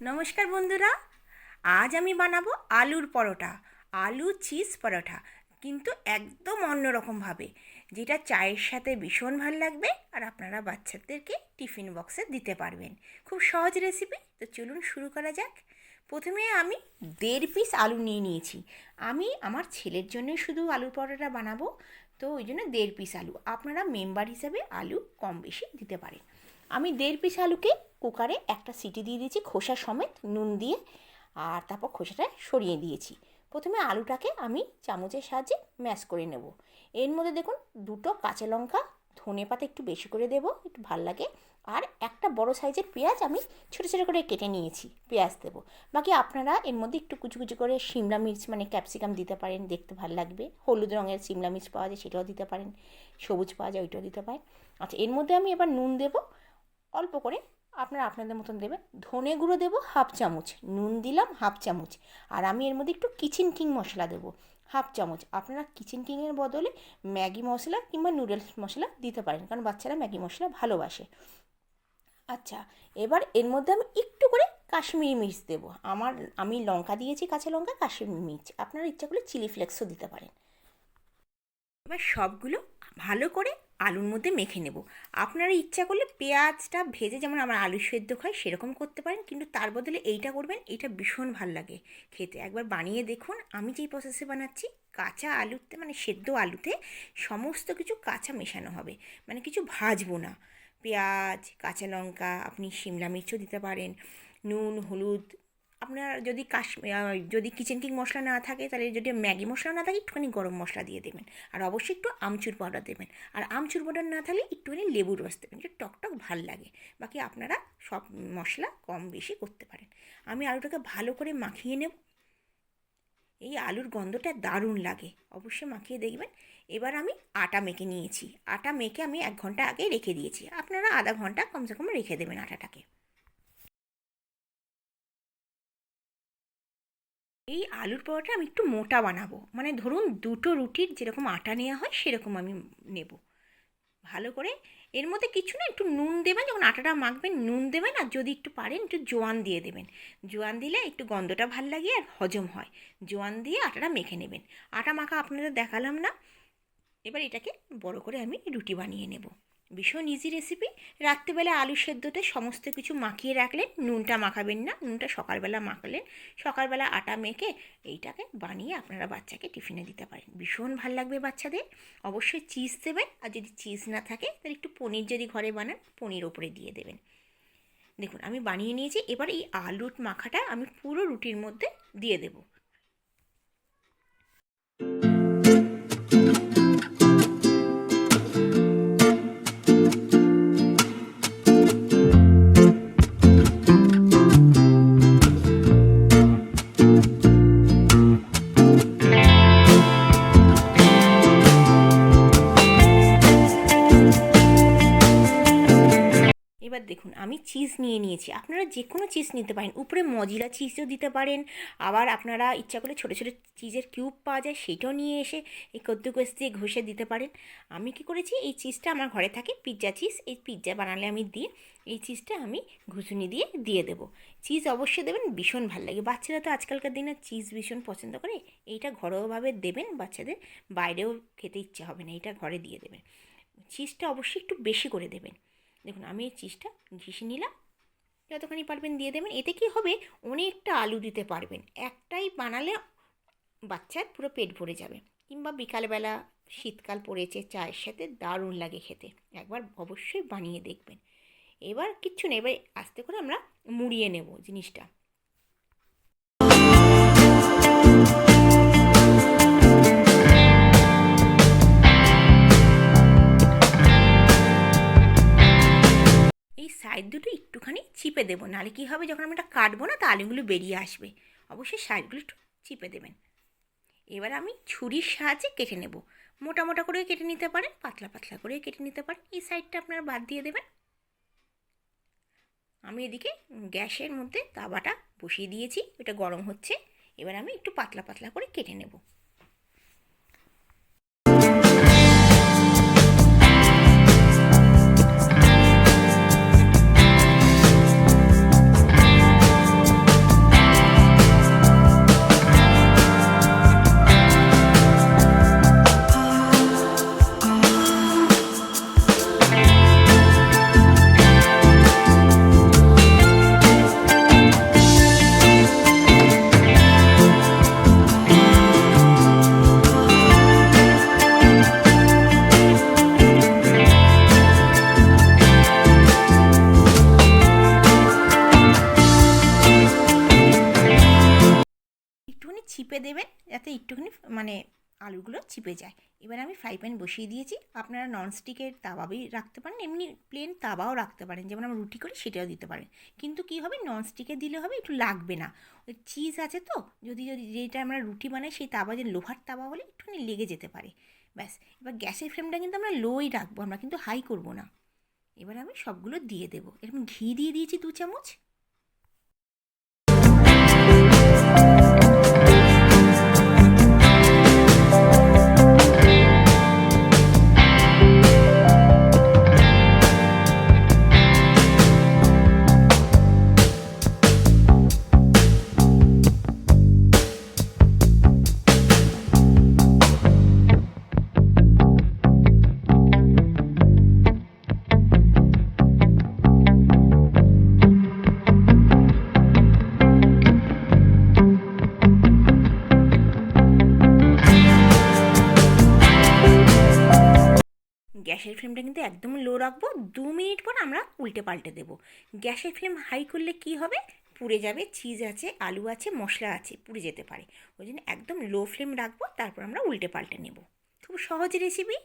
নমস্কার বন্ধুরা, আজ আমি বানাবো আলুর পরোটা, আলু চিজ পরোটা, কিন্তু একদম অন্যরকমভাবে, যেটা চায়ের সাথে ভীষণ ভালো লাগবে আর আপনারা বাচ্চাদেরকে টিফিন বক্সে দিতে পারবেন। খুব সহজ রেসিপি, তো চলুন শুরু করা যাক। প্রথমে আমি দেড় পিস আলু নিয়ে নিয়েছি। আমি আমার ছেলের জন্য শুধু আলুর পরোটা বানাবো, তো ওই জন্য দেড় পিস আলু। আপনারা মেম্বার হিসাবে আলু কম বেশি দিতে পারেন। আমি দেড় পিস আলুকে কুকারে একটা সিটি দিয়ে দিয়েছি, খোসা সমেত নুন দিয়ে, আর তারপর খোসাটা সরিয়ে দিয়েছি। প্রথমে আলুটাকে আমি চামচের সাহায্যে ম্যাশ করে নেব। এর মধ্যে দেখুন, দুটো কাঁচা লঙ্কা, ধনে পাতা একটু বেশি করে দেবো, একটু ভালো লাগে, আর একটা বড় সাইজের পেঁয়াজ আমি ছোটো ছোটো করে কেটে নিয়েছি, পেঁয়াজ দেবো। বাকি আপনারা এর মধ্যে একটু কুচু কুচু করে শিমলা মির্চ মানে ক্যাপসিকাম দিতে পারেন, দেখতে ভালো লাগবে। হলুদ রঙের শিমলা মির্চ পাওয়া যায়, সেটাও দিতে পারেন, সবুজ পাওয়া যায়, ওইটাও দিতে পারেন। আচ্ছা এর মধ্যে আমি এবার নুন দেবো, অল্প করে আপনারা আপনাদের মতন দেবেন। ধনে গুঁড়ো দেবো, হাফ চামচ। নুন দিলাম, হাফ চামচ। আর আমি এর মধ্যে একটু কিচেন কিং মশলা দেবো, হাফ চামচ। আপনারা কিচেন কিংয়ের বদলে ম্যাগি মশলা কিংবা নুডলস মশলা দিতে পারেন, কারণ বাচ্চারা ম্যাগি মশলা ভালোবাসে। আচ্ছা এবার এর মধ্যে আমি একটু করে কাশ্মীরি মির্চ দেবো। আমার, আমি লঙ্কা দিয়েছি, কাঁচা লঙ্কা, কাশ্মীরি মির্চ। আপনারা ইচ্ছা করলে চিলি ফ্লেক্সও দিতে পারেন। এবার সবগুলো ভালো করে আলুর মধ্যে মেখে নেব। আপনারা ইচ্ছা করলে পেঁয়াজটা ভেজে যেমন আমার আলু সেদ্ধ খায় সেরকম করতে পারেন। কিন্তু তার বদলে এইটা করবেন, এইটা ভীষণ ভালো লাগে খেতে। একবার বানিয়ে দেখুন, আমি যেই প্রসেসে বানাচ্ছি, কাঁচা আলুতে মানে সেদ্ধ আলুতে সমস্ত কিছু কাঁচা মেশানো হবে। মানে কিছু ভাজবো না। পেঁয়াজ, কাঁচা লঙ্কা, আপনি শিমলা মির্চও দিতে পারেন, নুন, হলুদ আপনার যদি কাশ্মীর যদি কিচেন কিং মশলা না থাকে, তাহলে যদি ম্যাগি মশলা না থাকে, একটুখানি গরম মশলা দিয়ে দেবেন। আর অবশ্যই একটু আমচুর পাউডার দেবেন। আর আমচুর পাউডার না থাকলে একটুখানি লেবুর রস দেবেন, যে টক টক ভালো লাগে। বাকি আপনারা সব মশলা কম বেশি করতে পারেন। আমি আলুটাকে ভালো করে মাখিয়ে নেব। এই আলুর গন্ধটা দারুণ লাগে। অবশ্যই মাখিয়ে দেখবেন। এবার আমি আটা মেখে নিয়েছি। আটা মেখে আমি এক ঘণ্টা আগে রেখে দিয়েছি। আপনারা আধা ঘণ্টা কমসে কম রেখে দেবেন আটাটাকে। এই আলুর পরোটা আমি একটু মোটা বানাবো। মানে ধরুন দুটো রুটির যেরকম আটা নেওয়া হয় সেরকম আমি নেব। ভালো করে। এর মধ্যে কিছু না একটু নুন দেবেন, যখন আটাটা মাখবেন নুন দেবেন আর যদি একটু পারেন একটু জোয়ান দিয়ে দেবেন। জোয়ান দিলে একটু গন্ধটা ভালো লাগে আর হজম হয়। জোয়ান দিয়ে আটাটা মেখে নেবেন। আটা মাখা আপনাদের দেখালাম না। এবার এটাকে বড় করে আমি রুটি বানিয়ে নেব। ভীষণ ইজি রেসিপি রাত্রিবেলা আলু সেদ্ধতে সমস্ত কিছু মাখিয়ে রাখলেন। নুনটা মাখাবেন না, নুনটা সকালবেলা মাখালেন। সকালবেলা আটা মেখে এইটাকে বানিয়ে আপনারা বাচ্চাকে টিফিনে দিতে পারেন। ভীষণ ভালো লাগবে বাচ্চাদের। অবশ্যই চিজ দেবেন। আর যদি চিজ না থাকে, তাহলে একটু পনির যদি ঘরে বানান, পনির ওপরে দিয়ে দেবেন। দেখুন, আমি বানিয়ে নিয়েছি। এবার এই আলুর মাখাটা আমি পুরো রুটির মধ্যে দিয়ে দেবো। এবার দেখুন, আমি চিজ নিয়ে নিয়েছি। আপনারা যে কোনো চিজ নিতে পারেন। উপরে মজিলা চিজও দিতে পারেন। আবার আপনারা ইচ্ছা করলে ছোটো ছোটো চিজের কিউব পাওয়া যায় সেটাও নিয়ে এসে এই কদ্দুকস দিয়ে ঘষে দিতে পারেন। আমি কি করেছি? এই চিজটা আমার ঘরে থাকে পিৎজা চিজ এই পিৎজা বানালে আমি দিই এই চিজটা আমি ঘুষুনি দিয়ে দিয়ে দেবো। চিজ অবশ্যই দেবেন, ভীষণ ভালো লাগে। বাচ্চারা তো আজকালকার দিনে চিজ ভীষণ পছন্দ করে। এইটা ঘরোয়াভাবে দেবেন, বাচ্চাদের বাইরেও খেতে ইচ্ছে হবে না এটা ঘরে দিয়ে দেবেন। চিজটা অবশ্যই একটু বেশি করে দেবেন। দেখুন, আমি এই চিজটা ঘিষে নিলাম। যতখানি পারবেন দিয়ে দেবেন। এতে কি হবে? অনেকটা আলু দিতে পারবেন। একটাই বানালে বাচ্চার পুরো পেট ভরে যাবে। কিংবা বিকালবেলা শীতকাল পড়েছে, চায়ের সাথে দারুণ লাগে খেতে। একবার অবশ্যই বানিয়ে দেখবেন। এবার কিচ্ছু নেই। এবার আস্তে করে আমরা মুড়িয়ে নেব জিনিসটা। সাইড দুটো একটুখানি চিপে দেবো। নাহলে কী হবে, যখন আমি এটা কাটবো না, তা আলুগুলো বেরিয়ে আসবে। অবশ্যই সাইডগুলো একটু চিপে দেবেন। এবার আমি ছুরির সাহায্যে কেটে নেব। মোটা মোটা করে কেটে নিতে পারেন, পাতলা পাতলা করে কেটে নিতে পারেন। এই সাইডটা আপনারা বাদ দিয়ে দেবেন। আমি এদিকে গ্যাসের মধ্যে তাওয়াটা বসিয়ে দিয়েছি এটা গরম হচ্ছে। এবার আমি একটু পাতলা পাতলা করে কেটে নেব। একটুখানি মানে আলুগুলো চিপে যায়। এবার আমি ফ্রাই প্যান বসিয়ে দিয়েছি। আপনারা ননস্টিকের তাওয়াবেই রাখতে পারেন। এমনি প্লেন তাওয়াও রাখতে পারেন। যেমন আমরা রুটি করি, সেটাও দিতে পারেন। কিন্তু কী হবে? ননস্টিকে দিলে হবে, একটু লাগবে না। ওই চিজ আছে তো, যদি যদি যেটা আমরা রুটি বানাই, সেই তাওয়া যে লোহার তাওয়া হলে একটুখানি লেগে যেতে পারে। ব্যাস। এবার গ্যাসের ফ্লেমটা কিন্তু আমরা লোই রাখব, আমরা কিন্তু হাই করব না। এবার আমি সবগুলো দিয়ে দেবো। এরকম ঘি দিয়ে দিয়েছি দু চামচ। গ্যাসের ফ্লেমটা কিন্তু একদম লো রাখব। দু মিনিট পর আমরা উল্টে পাল্টে দেবো। গ্যাসের ফ্লেম হাই করলে কি হবে? পুড়ে যাবে, চিজ আছে, আলু আছে, মশলা আছে, পুড়ে যেতে পারে। ওই জন্য একদম লো ফ্লেম রাখব, তারপর আমরা উল্টে পাল্টে নেব। খুব সহজ রেসিপি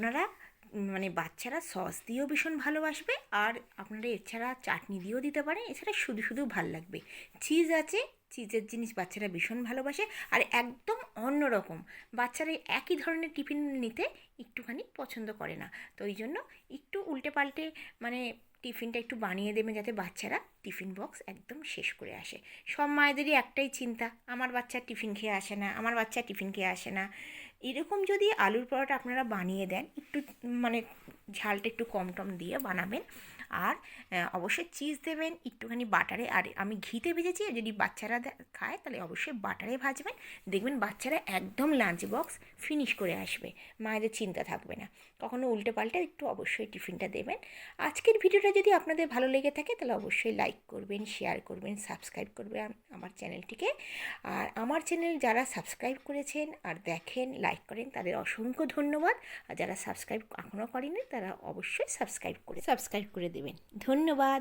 আপনারা মানে বাচ্চারা সস দিয়েও ভীষণ ভালোবাসবে আর আপনারা এছাড়া চাটনি দিয়েও দিতে পারেন। এছাড়া শুধু শুধু ভালো লাগবে। চিজ আছে, চিজের জিনিস বাচ্চারা ভীষণ ভালোবাসে আর একদম অন্যরকম বাচ্চারা একই ধরনের টিফিন নিতে একটুখানি পছন্দ করে না। তো ওই জন্য একটু উল্টে পাল্টে মানে টিফিনটা একটু বানিয়ে দেবেন যাতে বাচ্চারা টিফিন বক্স একদম শেষ করে আসে। সব মায়েদেরই একটাই চিন্তা, আমার বাচ্চা টিফিন খেয়ে আসে না, আমার বাচ্চা টিফিন খেয়ে আসে না। এরকম যদি আলুর পরোটা আপনারা বানিয়ে দেন, একটু মানে ঝালটা একটু কম টম দিয়ে বানাবেন। আর অবশ্যই চিজ দেবেন একটুখানি বাটারে আর আমি ঘিতে ভেজেছি, আর যদি বাচ্চারা খায়, তাহলে অবশ্যই বাটারে ভাজবেন। দেখবেন বাচ্চারা একদম লাঞ্চ বক্স ফিনিশ করে আসবে, মায়েদের চিন্তা থাকবে না। কখনো উল্টে পাল্টে একটু অবশ্যই টিফিনটা দেবেন। আজকের ভিডিওটা যদি আপনাদের ভালো লেগে থাকে, তাহলে অবশ্যই লাইক করবেন শেয়ার করবেন সাবস্ক্রাইব করবেন আমার চ্যানেলটিকে আর আমার চ্যানেল যারা সাবস্ক্রাইব করেছেন আর দেখেন লাইক করেন, তাদের অসংখ্য ধন্যবাদ। আর যারা সাবস্ক্রাইব এখনও করেনি তারা অবশ্যই সাবস্ক্রাইব করে সাবস্ক্রাইব করে দেবেন। ধন্যবাদ।